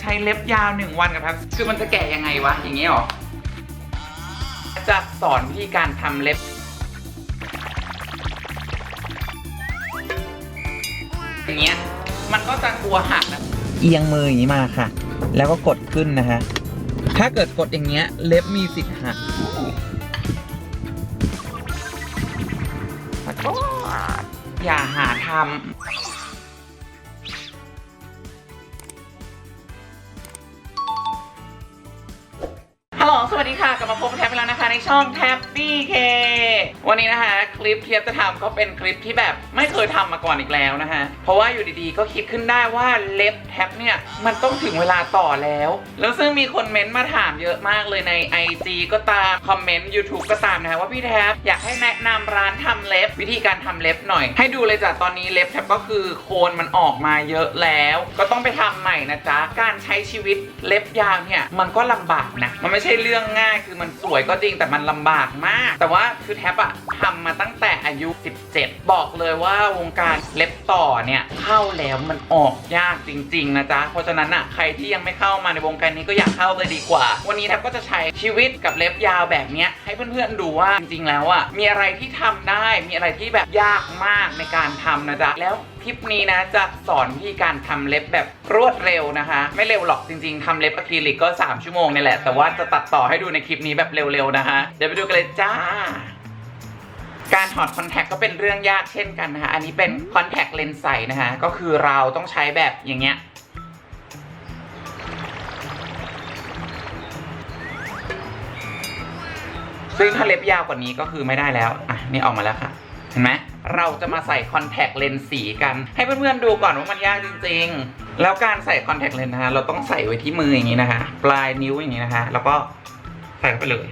ใช้เล็บยาวหนึ่งวันกับครับ คือมันจะแกะยังไงวะ อย่างนี้หรอ จะสอนวิธีการทำเล็บ อย่างเงี้ย มันก็จะกลัวหักนะ เอียงมืออย่างนี้มาค่ะ แล้วก็กดขึ้นนะฮะ ถ้าเกิดกดอย่างเงี้ย เล็บมีสิทธิ์หักแล้วก็อย่าหาทำ สวัสดีค่ะ มาพบแท็บไปแล้วนะคะในช่องแท็บบี้เควันนี้นะคะ คลิปที่แท็บจะทำก็เป็นคลิปที่แบบไม่เคยทำมาก่อนอีกแล้วนะคะเพราะว่าอยู่ดีๆ ก็คิดขึ้นได้ว่าเล็บแท็บเนี่ยมันต้องถึงเวลาต่อแล้ว แล้วซึ่งมีคนเม้นต์มาถามเยอะมากเลยใน IG ก็ตามคอมเมนต์ YouTube ก็ตามนะคะว่าพี่แท็บอยากให้แนะนำร้านทำเล็บวิธีการทำเล็บหน่อย ให้ดูเลยจ้ะตอนนี้เล็บแท็บก็คือโคนมันออกมาเยอะแล้ว ก็ต้องไปทำใหม่นะจ๊ะการใช้ชีวิตเล็บยาวเนี่ยมันก็ลำบากนะมันไม่ใช่เรื่องง่ายคือมันสวยก็จริงแต่มันลำบากมาก แต่ว่าคือแท็บอะทำมาตั้งแต่อายุ 17 บอกเลยว่าวงการเล็บต่อเนี่ยเข้าแล้วมันออกยากจริง ๆ นะจ๊ะ เพราะฉะนั้นอะใครที่ยังไม่เข้ามาในวงการนี้ก็อยากเข้าเลยดีกว่า วันนี้แท็บก็จะใช้ชีวิตกับเล็บยาวแบบเนี้ยให้เพื่อนๆดูว่าจริงๆแล้วอะมีอะไรที่ทำได้มีอะไรที่แบบยากมากในการทำนะจ๊ะแล้วคลิปนี้นะจะสอนวิธีการทำเล็บแบบรวดเร็วนะคะ ไม่เร็วหรอกจริง ๆทำเล็บอะคริลิกก็ 3 ชั่วโมงนี่แหละ แต่ว่าจะตัดต่อให้ดูในคลิปนี้แบบเร็วๆนะคะ เดี๋ยวไปดูกันเลยจ้า การถอดคอนแทคก็เป็นเรื่องยากเช่นกันนะคะ อันนี้เป็นคอนแทคเลนส์ใสนะคะ ก็คือเราต้องใช้แบบอย่างเงี้ยซึ่งถ้าเล็บยาวกว่านี้ก็คือไม่ได้แล้ว อะ นี่ออกมาแล้วค่ะ เห็นไหม เราจะมาใส่คอนแทคเลนส์สีกัน ให้เพื่อนๆดูก่อนว่ามันยากจริงๆ แล้วการใส่คอนแทคเลนส์นะคะเราต้องใส่ไว้ที่มืออย่างนี้นะคะ ปลายนิ้วอย่างนี้นะคะ แล้วก็ใส่เข้าไปเลย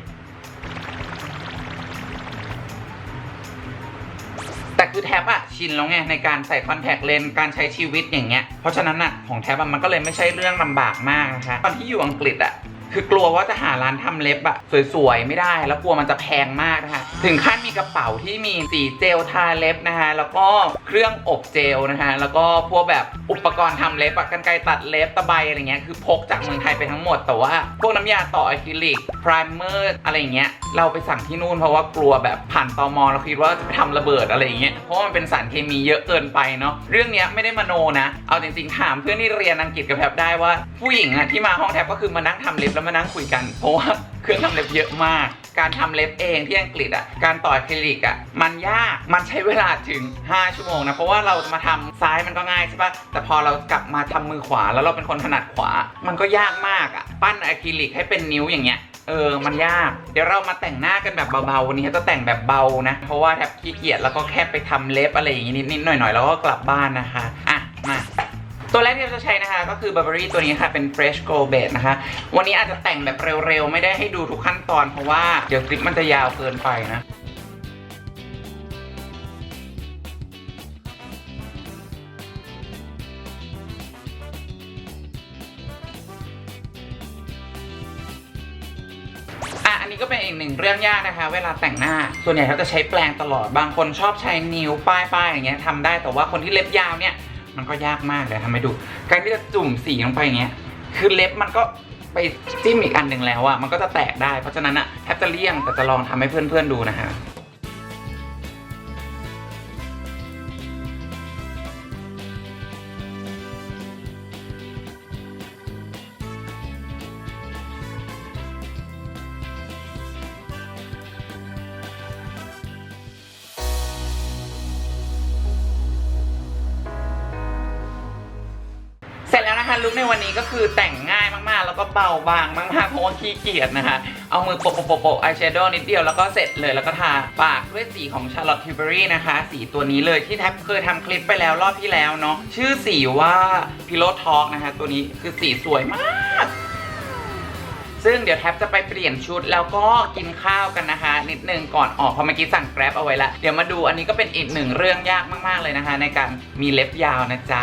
แต่คือแท็บอะชินแล้วไงในการใส่คอนแทคเลนส์การใช้ชีวิตอย่างเงี้ย เพราะฉะนั้นอะของแท็บอะมันก็เลยไม่ใช่เรื่องลำบากมากนะคะ ตอนที่อยู่อังกฤษอะคือกลัวว่าจะหาร้านทำเล็บอะสวยๆ ไม่ได้ แล้วกลัวมันจะแพงมากนะคะ ถึงขั้นมีกระเป๋าที่มีสีเจลทาเล็บนะคะแล้วก็เครื่องอบเจลนะคะแล้วก็พวกแบบอุปกรณ์ทำเล็บกันไกรตัดเล็บตะไบอะไรเงี้ยคือพกจากเมืองไทยไปทั้งหมด แต่ว่าพวกน้ำยาต่ออะคริลิกพรเมอร์อะไรเงี้ยเราไปสั่งที่นู่นเพราะว่ากลัวแบบผ่านตอมเราคิดว่าจะไปทำระเบิดอะไรเงี้ยเพราะมันเป็นสารเคมีเยอะเกินไปเนาะเรื่องเนี้ยไม่ได้มโนนะ เอาจริงๆถามเพื่อนที่เรียนอังกฤษกับแทบได้ว่าผู้หญิงอะที่มาห้องแทบก็คือมานั่งทำเล็บแล้วมานั่งคุยกันเพราะว่าเครื่องทำเล็บเยอะมาก การทำเล็บเองที่อังกฤษอะการต่ออะคริลิกอะมันยากมันใช้เวลาถึง 5 ชั่วโมงนะเพราะว่าเราจะมาทำซ้ายมันก็ง่ายใช่ปะแต่พอเรากลับมาทำมือขวาแล้วเราเป็นคนถนัดขวา มันก็ยากมากอะปั้นอะคริลิกให้เป็นนิ้วอย่างเงี้ยเออ มันยาก เดี๋ยวเรามาแต่งหน้ากันแบบเบาๆ วันนี้จะแต่งแบบเบานะ เพราะว่าแทบขี้เกียจแล้วก็แค่ไปทำเล็บอะไรอย่างงี้นิดๆหน่อยๆ แล้วก็กลับบ้านนะคะ ตัวแรกที่เราจะใช้นะคะ ก็คือ Burberry ตัวนี้ค่ะเป็น Fresh Glow Base นะคะ วันนี้อาจจะแต่งแบบเร็วๆ ไม่ได้ให้ดูทุกขั้นตอนเพราะว่าเดี๋ยวคลิปมันจะยาวเกินไปนะอะอันนี้ก็เป็นอีกหนึ่งเรื่องยากนะคะ เวลาแต่งหน้า ส่วนใหญ่เขาจะใช้แปรงตลอด บางคนชอบใช้นิ้วป้ายป้ายอย่างเงี้ยทำได้ แต่ว่าคนที่เล็บยาวเนี่ย มันก็ยากมากเลยทำให้ดูการที่จะจุ่มสีลงไปอย่างเงี้ยคือเล็บมันก็ไปจิ้มอีกอันหนึ่งแล้วอะมันก็จะแตกได้เพราะฉะนั้นอะแทบจะเลี่ยงแต่จะลองทำให้เพื่อนๆดูนะฮะ นะคะลุคในวันนี้ก็คือแต่งง่ายมากๆ แล้วก็เบาบางมากๆเพราะว่าขี้เกียจนะคะ เอามือโปะโปะอายแชโดว์นิดเดียวแล้วก็เสร็จเลยแล้วก็ทาปากด้วยสีของ Charlotte Tilbury นะคะ สีตัวนี้เลยที่แทบเคยทำคลิปไปแล้วรอบที่แล้วเนาะชื่อสีว่า Pillow Talk นะคะ ตัวนี้คือสีสวยมากซึ่งเดี๋ยวแท็บจะไปเปลี่ยนชุดแล้วก็กินข้าวกันนะคะ นิดนึงก่อนออกเพราะเมื่อกี้สั่งแกร็บเอาไว้ละเดี๋ยวมาดูอันนี้ก็เป็นอีกหนึ่งเรื่องยากมากๆเลยนะคะ ในการมีเล็บยาวนะจ๊ะ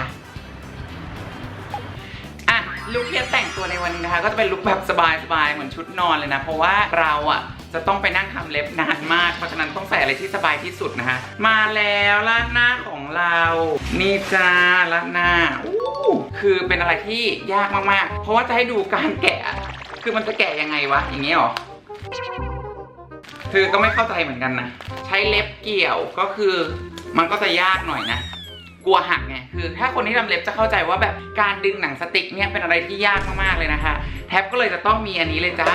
ลุคที่จะแต่งตัวในวันนี้นะคะ ก็จะเป็นลุคแบบสบายๆเหมือนชุดนอนเลยนะ เพราะว่าเราอะจะต้องไปนั่งทำเล็บนานมาก เพราะฉะนั้นต้องใส่อะไรที่สบายที่สุดนะคะ มาแล้วร้านหน้าของเรานี่จ้าร้านหน้าอู้คือเป็นอะไรที่ยากมากๆ เพราะว่าจะให้ดูการแกะ คือมันจะแกะยังไงวะ อย่างนี้หรอคือก็ไม่เข้าใจเหมือนกันนะ ใช้เล็บเกี่ยวก็คือมันก็จะยากหน่อยนะ กลัวหักไงคือ ถ้าคนที่ทำเล็บจะเข้าใจว่าแบบการดึงหนังสติ๊กเนี่ยเป็นอะไรที่ยากมากๆเลยนะคะแท็บก็เลยจะต้องมีอันนี้เลยจ้า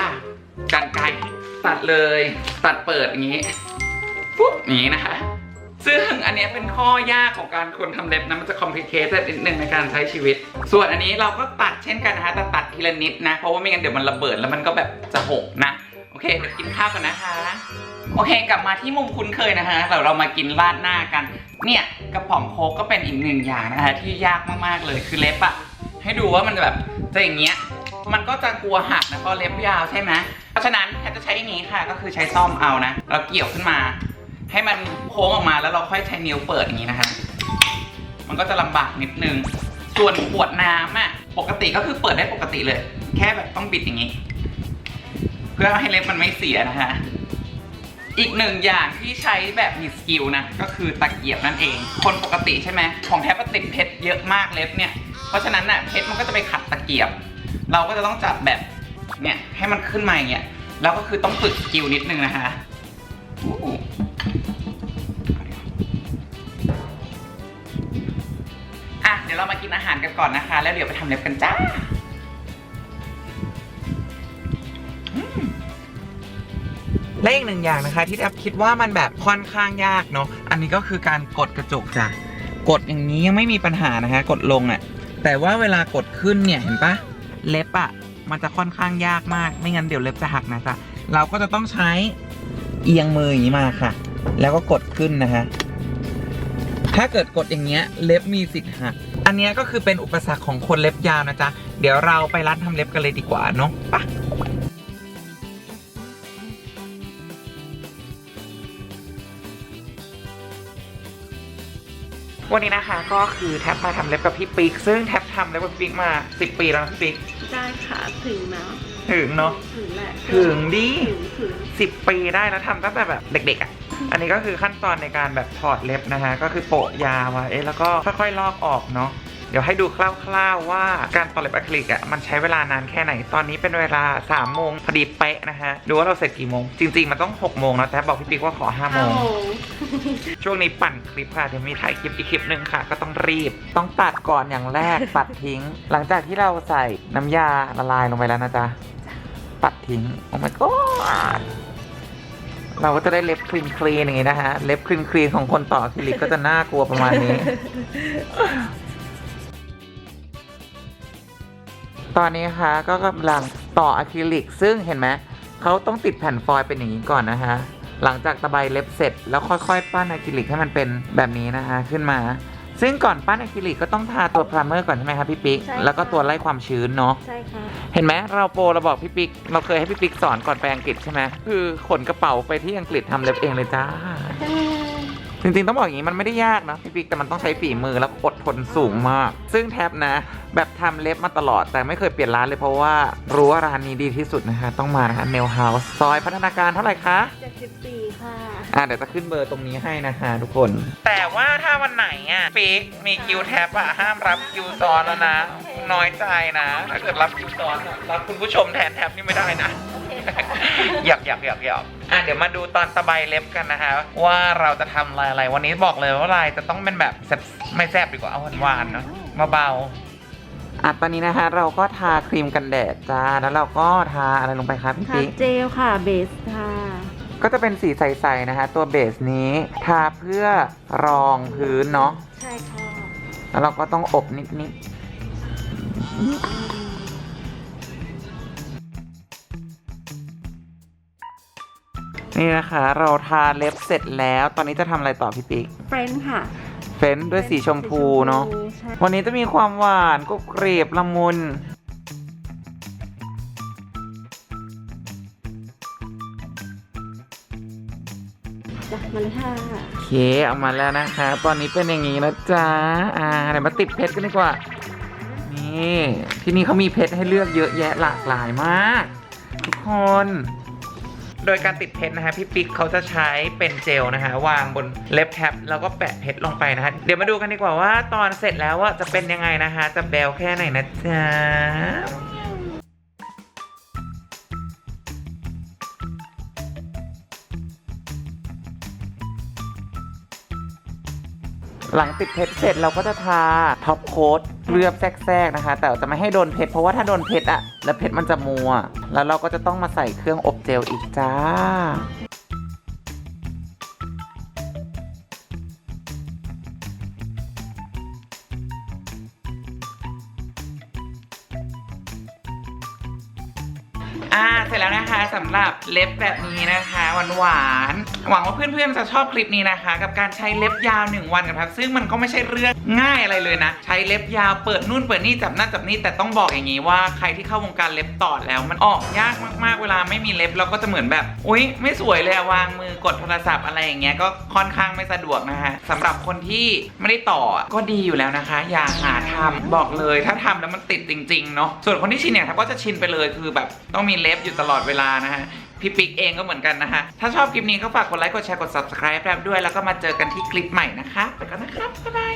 กันไกรตัดเลย ตัดเปิดอย่างนี้ปุ๊บอย่างนี้นะคะซึ่งอันนี้เป็นข้อยากของการคนทำเล็บนะมันจะคอมพลีเคทนิดนึงในการใช้ชีวิต ส่วนอันนี้เราก็ตัดเช่นกันนะคะแต่ตัดทีละนิดนะ เพราะว่าไม่งั้นเดี๋ยวมันระเบิดแล้วมันก็แบบจะหกนะ โอเคเดี๋ยวกินข้าวกันนะคะ โอเค กลับมาที่มุมคุ้นเคยนะคะเราเรามากินราดหน้ากัน เนี่ยกระป๋องโค้กก็เป็นอีกหนึ่งอย่างนะคะที่ยากมากๆเลยคือเล็บอะให้ดูว่ามันแบบจะอย่างเงี้ยมันก็จะกลัวหักนะเพราะเล็บยาวใช่ไหมเพราะฉะนั้นแพทจะใช้อย่างนี้ค่ะ ก็คือใช้ซ่อมเอานะเราเกี่ยวขึ้นมา ให้มันโค้งออกมาแล้วเราค่อยใช้นิ้วเปิดอย่างนี้นะคะ มันก็จะลำบากนิดนึง ส่วนขวดน้ำอะปกติก็คือเปิดได้ปกติเลย แค่แบบต้องบิดอย่างนี้ เพื่อให้เล็บมันไม่เสียนะคะ อีกหนึ่งอย่างที่ใช้แบบมีสกิลนะก็คือตะเกียบนั่นเอง คนปกติใช่ไหมของแทบติดเพชรเยอะมากเล็บเนี่ย เพราะฉะนั้นน่ะเพชรมันก็จะไปขัดตะเกียบ เราก็จะต้องจับแบบเนี่ยให้มันขึ้นมาอย่างเงี้ยแล้วก็คือต้องฝึกสกิลนิดนึงนะคะอะเดี๋ยวเรามากินอาหารกันก่อนนะคะ แล้วเดี๋ยวไปทำเล็บกันจ้า และอีกหนึ่งอย่างนะคะ ที่แอปคิดว่ามันแบบค่อนข้างยากเนาะอันนี้ก็คือการกดกระจกจ้ะกดอย่างนี้ยังไม่มีปัญหานะคะกดลงอะ่ะแต่ว่าเวลากดขึ้นเนี่ยเห็นปะเล็บอะ่ะมันจะค่อนข้างยากมาก ไม่งั้นเดี๋ยวเล็บจะหักนะจ๊ะเราก็จะต้องใช้เอียงมืออย่างนี้มาค่ะ แล้วก็กดขึ้นนะคะถ้าเกิดกดอย่างเงี้ยเล็บมีสิทธิ์หัก อันนี้ก็คือเป็นอุปสรรคของคนเล็บยาวนะจ๊ะ เดี๋ยวเราไปร้านทำเล็บกันเลยดีกว่าเนาะไปะ วันนี้นะคะก็คือแท็บมาทำเล็บกับพี่ปิ๊ก ซึ่งแท็บทำเล็บกับพี่ปิ๊กมา 10 ปีแล้วนะพี่ปิ๊ก ได้ค่ะถึงนะถึงเนาะถึงแหละถึงดิถึงถึง10ปีได้แล้วทำตั้งแต่แบบเด็กๆอะ่ะอันนี้ก็คือขั้นตอนในการแบบถอดเล็บนะคะก็คือโปะยาไว้แล้วก็ค่อยๆลอกออกเนาะ เดี๋ยวให้ดูคร่าวๆว่าการต่อเล็บอะคริลิกอะมันใช้เวลานานแค่ไหนตอนนี้เป็นเวลา3โมงพอดีเป๊ะนะคะดูว่าเราเสร็จกี่โมง จริง ๆ มันต้อง6โมงนะแต่บอกพี่ปิ๊กว่าขอ5โมห้างโมงช่วงนี้ปั่นคลิปค่ะเดี๋ยวมีถ่ายคลิปอีกคลิปหนึ่งค่ะ ก็ต้องรีบ ต้องตัดก่อนอย่างแรกปัดทิ้ง หลังจากที่เราใส่น้ำยาละลายลงไปแล้วนะจ๊ะปัดทิ้งโอ้ my god เราก็จะได้เล็บคลีนคลีนอย่างงี้นะฮะ เล็บคลีนคลีนของคนต่ออะคริลิกก็จะน่ากลัวประมาณนี้ ตอนนี้นะคะก็กำลังต่ออะคริลิก ซึ่งเห็นไหมเขาต้องติดแผ่นฟอยล์เป็นอย่างนี้ก่อนนะคะ หลังจากตะไบเล็บเสร็จ แล้วค่อยๆ ปั้นอะคริลิกให้มันเป็นแบบนี้นะคะขึ้นมา ซึ่งก่อนปั้นอะคริลิกก็ต้องทาตัวพรามเมอร์ก่อนใช่ไหมคะพี่ปิ๊ก ใช่ค่ะ แล้วก็ตัวไล่ความชื้นเนาะ ใช่ค่ะ เห็นไหมเราโปรเราบอกพี่ปิ๊ก เราเคยให้พี่ปิ๊กสอนก่อนไปอังกฤษใช่ไหมคือขนกระเป๋าไปที่อังกฤษทำเล็บเองเลยจ้า จริงๆต้องบอกอย่างนี้มันไม่ได้ยากนะพี่ปิ๊กแต่มันต้องใช้ฝีมือแล้วก็อดทนสูงมาก ซึ่งแท็บนะ แบบทำเล็บมาตลอด แต่ไม่เคยเปลี่ยนร้านเลยเพราะว่ารู้ว่าร้านนี้ดีที่สุดนะคะ ต้องมานะคะเนลเฮาส์ซอยพัฒนาการเท่าไหร่คะ74ค่ะอ่าเดี๋ยวจะขึ้นเบอร์ตรงนี้ให้นะคะทุกคน แต่ว่าถ้าวันไหนอะปิ๊กมีคิวแท็บอะห้ามรับคิวซ้อนแล้วนะน้อยใจนะถ้าเกิดรับคิวซ้อนอะรับคุณผู้ชมแทนแท็บนี่ไม่ได้นะหยอกหยอกหยอกหยอก อะเดี๋ยวมาดูตอนตะไบเล็บกันนะคะ ว่าเราจะทำลายอะไรวันนี้บอกเลยว่าลายจะต้องเป็นแบบแซ่บไม่แซ่บดีกว่าเอาหวานๆเนอะเบาๆอะตอนนี้นะคะเราก็ทาครีมกันแดดจ้าแล้วเราก็ทาอะไรลงไปคะพี่ทาปิ๊ก เจลค่ะเบสค่ะก็จะเป็นสีใสๆนะคะ ตัวเบสนี้ทาเพื่อรองพื้นเนาะใช่ค่ะแล้วเราก็ต้องอบนิด นี่นะคะ เราทาเล็บเสร็จแล้ว ตอนนี้จะทำอะไรต่อพี่ปิ๊ก เฟรนค่ะ เฟ้นด้วยสีชมพูเนาะ ใช่วันนี้จะมีความหวานกรุบกรีบละมุน จ้ะมาเลยค่ะโอเคเอามาแล้วนะคะ ตอนนี้เป็นอย่างนี้นะจ๊ะ อ่าเดี๋ยวมาติดเพชรกันดีกว่า นี่ ที่นี่เขามีเพชรให้เลือกเยอะแยะหลากหลายมาก ทุกคน โดยการติดเพชรนะฮะพี่ปิ๊กเขาจะใช้เป็นเจลนะคะวางบนเล็บแท็บแล้วก็แปะเพชรลงไปนะคะเดี๋ยวมาดูกันดีกว่าว่าตอนเสร็จแล้วว่าจะเป็นยังไงนะคะจะแบวแค่ไหนนะจ๊ะหลังติดเพชรเสร็จเราก็จะทาท็อปโค้ด ลือบแทรกๆนะคะ แต่จะไม่ให้โดนเพชรเพราะว่าถ้าโดนเพชรอะแล้วเพชรมันจะมัว แล้วเราก็จะต้องมาใส่เครื่องอบเจลอีกจ้าอ่า หรับเล็บแบบนี้นะคะหวานหวานหวังว่าเพื่อนๆจะชอบคลิปนี้นะคะ กับการใช้เล็บยาวหนึ่งวันกับทับ ซึ่งมันก็ไม่ใช่เรื่องง่ายอะไรเลยนะ ใช้เล็บยาวเปิดนู่นเปิดนี่จับนั่นจับนี่แต่ต้องบอกอย่างนี้ว่าใครที่เข้าวงการเล็บต่อแล้ว มันออกยากมากๆเวลาไม่มีเล็บเราก็จะเหมือนแบบอุ๊ย ไม่สวยเลยอะวางมือกดโทรศัพท์อะไรอย่างเงี้ยก็ค่อนข้างไม่สะดวกนะคะสำหรับคนที่ไม่ได้ต่อก็ดีอยู่แล้วนะคะ อย่าหาทำบอกเลยถ้าทำแล้วมันติดจริงๆเนาะส่วนคนที่ชินเนี่ยก็จะชินไปเลยคือแบบต้องมีเล็บอยู่ตลอดเวลานะฮะ พี่ปิ๊กเองก็เหมือนกันนะคะถ้าชอบคลิปนี้ก็ฝากกดไลค์ กดแชร์ กด subscribe แบบด้วย แล้วก็มาเจอกันที่คลิปใหม่นะคะ ไปก่อนนะครับ บ๊ายบาย